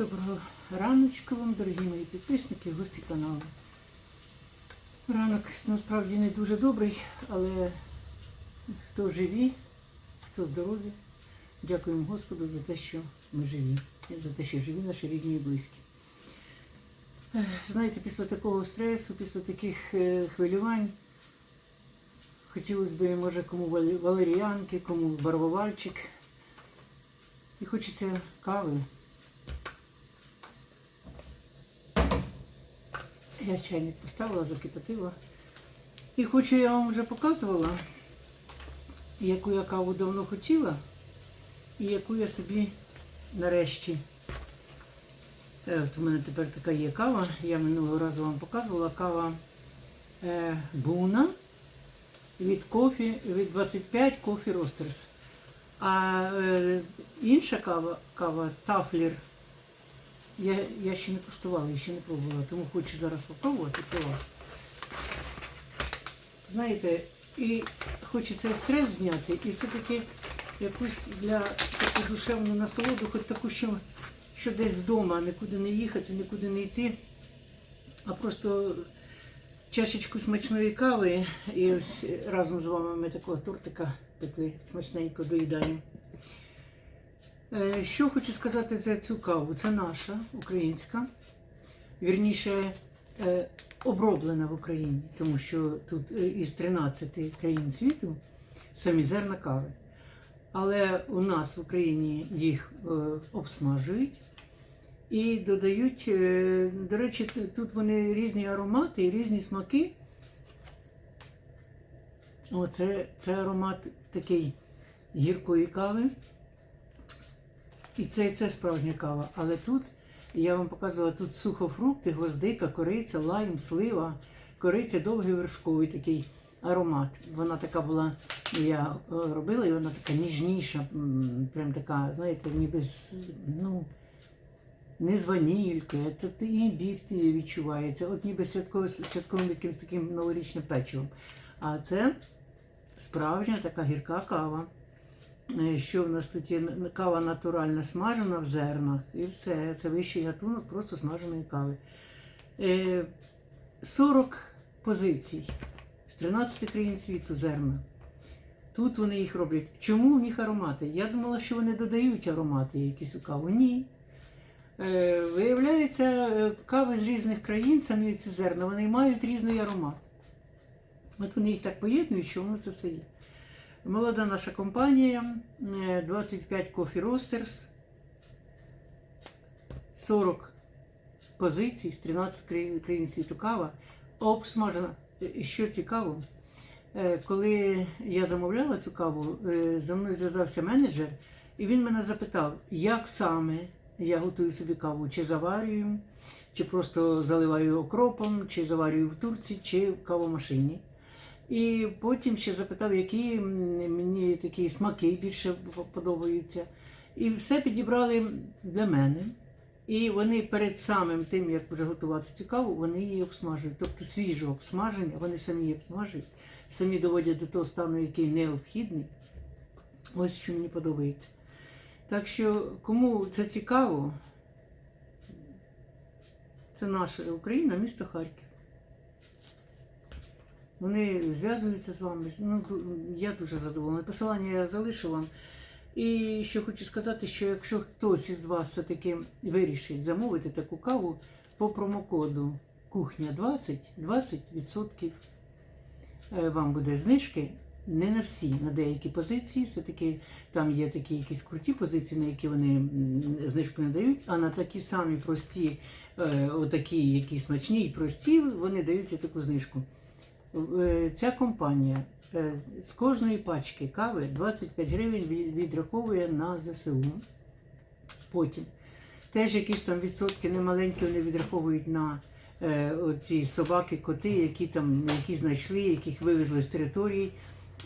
Доброго раночку вам, дорогі мої підписники, гості каналу. Ранок насправді не дуже добрий, але хто живі, хто здорові, дякуємо Господу за те, що ми живі, і за те, що живі наші рідні і близькі. Знаєте, після такого стресу, після таких е, хвилювань, хотілося б, може, кому вал- валеріанки, кому барвовальчик. І хочеться кави. Я чайник поставила, закипятила. І хоч я вам вже показувала, яку я каву давно хотіла, і яку я собі нарешті. Е, От у мене тепер така є кава. Я минулого разу вам показувала кава е, Буна від кофі, від 25 Coffee Roasters. А е, інша кава, кава Тафлер, я, я ще не куштувала, я ще не пробувала, тому хочу зараз спробувати це. Знаєте, і хочеться стрес зняти, і все-таки якусь для таку душевну насолоду, хоч таку, що, що десь вдома, нікуди не їхати, нікуди не йти, а просто чашечку смачної кави і ось разом з вами ми такого тортика пекли смачненько доїдаємо. Е, Що хочу сказати за цю каву? Це наша українська, вірніше е, оброблена в Україні, тому що тут е, із 13 країн світу самі зерна кави. Але у нас в Україні їх обсмажують і додають, до речі, тут вони різні аромати і різні смаки. Оце це аромат такий гіркої кави. І це, це справжня кава. Але тут я вам показувала тут сухофрукти, гвоздика, кориця, лайм, слива, кориця, довгий вершковий такий аромат. Вона така була, я е, робила, і вона така ніжніша, прям така, знаєте, ніби з, ну, не з тут і імбір відчувається, от ніби святкове, святковим якимось таким новорічним печивом. А це справжня така гірка кава. Е, Що в нас тут є кава натуральна, смажена в зернах, і все. Це вищий гатунок просто смаженої кави. Е, 40 позицій з 13 країн світу зерна. Тут вони їх роблять. Чому в них аромати? Я думала, що вони додають аромати якісь у каву. Ні. Е, Виявляється, е, кави з різних країн, самі ці зерна, вони мають різний аромат. От вони їх так поєднують, що воно це все є. Молода наша компанія, е, 25 Coffee Roasters, 40 позицій з 13 країн, країн світу кава, обсмажена. І Що цікаво, е, коли я замовляла цю каву, е, за мною зв'язався менеджер, і він мене запитав, як саме я готую собі каву, чи заварюю, чи просто заливаю окропом, чи заварюю в турці, чи в кавомашині. І потім ще запитав, які мені такі смаки більше подобаються. І все підібрали для мене. І вони перед самим тим, як вже готувати цю каву, вони її обсмажують. Тобто свіже обсмаження, вони самі її обсмажують, самі доводять до того стану, який необхідний. Ось що мені подобається. Так що, кому це цікаво, це наша Україна, місто Харків. Вони зв'язуються з вами. Ну, я дуже задоволена. Посилання я залишу вам. І що хочу сказати, що якщо хтось із вас все-таки вирішить замовити таку каву по промокоду кухня 20, 20% е, вам буде знижки. Не на всі, на деякі позиції, все-таки там є такі якісь круті позиції, на які вони знижку не дають, а на такі самі прості, е, отакі, які смачні і прості, вони дають таку знижку. Е, Ця компанія е, з кожної пачки кави 25 гривень відраховує на ЗСУ. Потім теж якісь там відсотки немаленькі вони відраховують на е, ці собаки, коти, які там які знайшли, яких вивезли з території.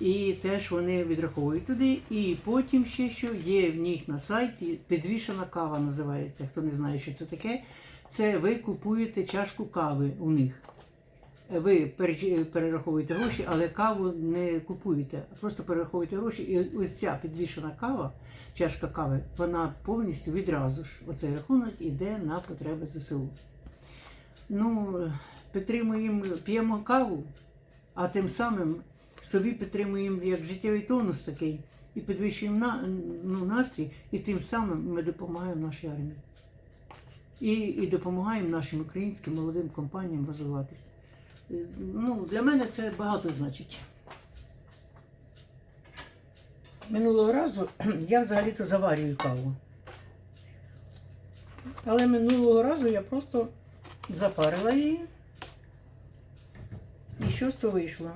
І теж вони відраховують туди. І потім ще що є в них на сайті підвішена кава називається. Хто не знає, що це таке, це ви купуєте чашку кави у них. Ви перераховуєте гроші, але каву не купуєте, просто перераховуєте гроші. І ось ця підвішена кава, чашка кави, вона повністю відразу ж оцей рахунок іде на потреби ЗСУ. Ну, підтримуємо, п'ємо каву, а тим самим собі підтримуємо як життєвий тонус такий і підвищуємо на, ну, настрій, і тим самим ми допомагаємо нашій армії. І, і допомагаємо нашим українським молодим компаніям розвиватися. Ну, для мене це багато значить. Минулого разу я взагалі-то заварюю каву. Але минулого разу я просто запарила її. І що з того вийшло?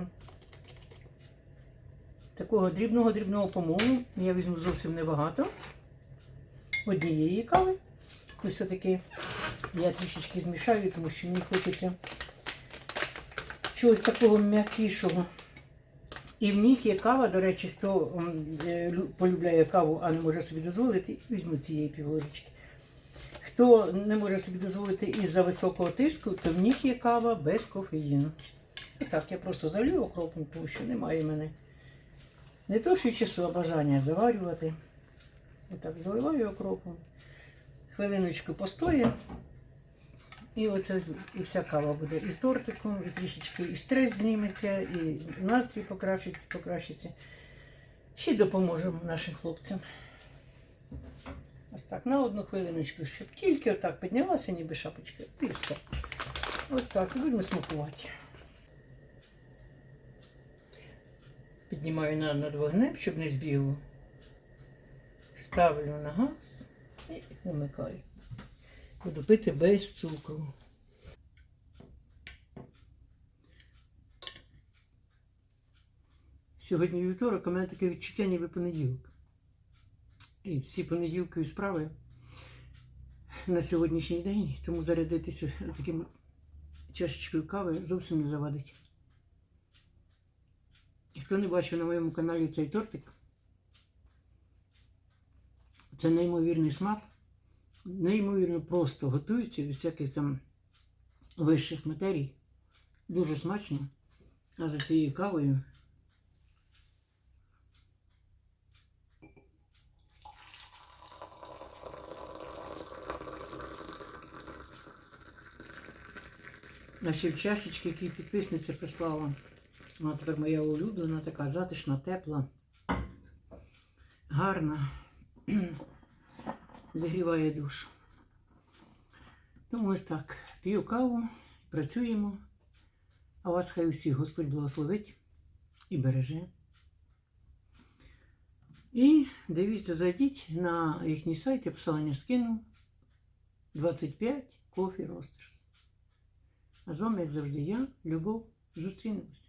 Такого дрібного-дрібного помолу я візьму зовсім небагато. Однієї кави. І все-таки я трішечки змішаю, тому що мені хочеться чогось такого м'якішого. І в них є кава, до речі, хто е, лю- полюбляє каву, а не може собі дозволити, візьму цієї півложечки. Хто не може собі дозволити із-за високого тиску, то в них є кава без кофеїну. Так, я просто залью окропом, тому що немає мене не то, що часу, а бажання заварювати. Отак заливаю окропом. Хвилиночку постоє. І оце і вся кава буде і з тортиком, і трішечки і стрес зніметься, і настрій покращиться, покращиться. Ще й допоможемо нашим хлопцям. Ось так, на одну хвилиночку, щоб тільки отак піднялася, ніби шапочка, і все. Ось так, і будемо смакувати. Піднімаю на, над вогнем, щоб не збігло. Ставлю на газ і вмикаю. Буду пити без цукру. Сьогодні вівторок, у мене таке відчуття, ніби понеділок. І всі понеділкові справи на сьогоднішній день, тому зарядитися таким чашечкою кави зовсім не завадить. І хто не бачив на моєму каналі цей тортик, це неймовірний смак, неймовірно просто готується від всяких там вищих матерій. Дуже смачно. А за цією кавою А ще в чашечки, які підписниця прислала. Вона тепер моя улюблена, така затишна, тепла, гарна, зігріває душу. Тому ось так. П'ю каву, працюємо. А вас хай усіх Господь благословить і береже. І дивіться, зайдіть на їхній сайт, я посилання скину 25 Coffee Roasters. А з вами, як завжди, я, Любов. Зустрінемось.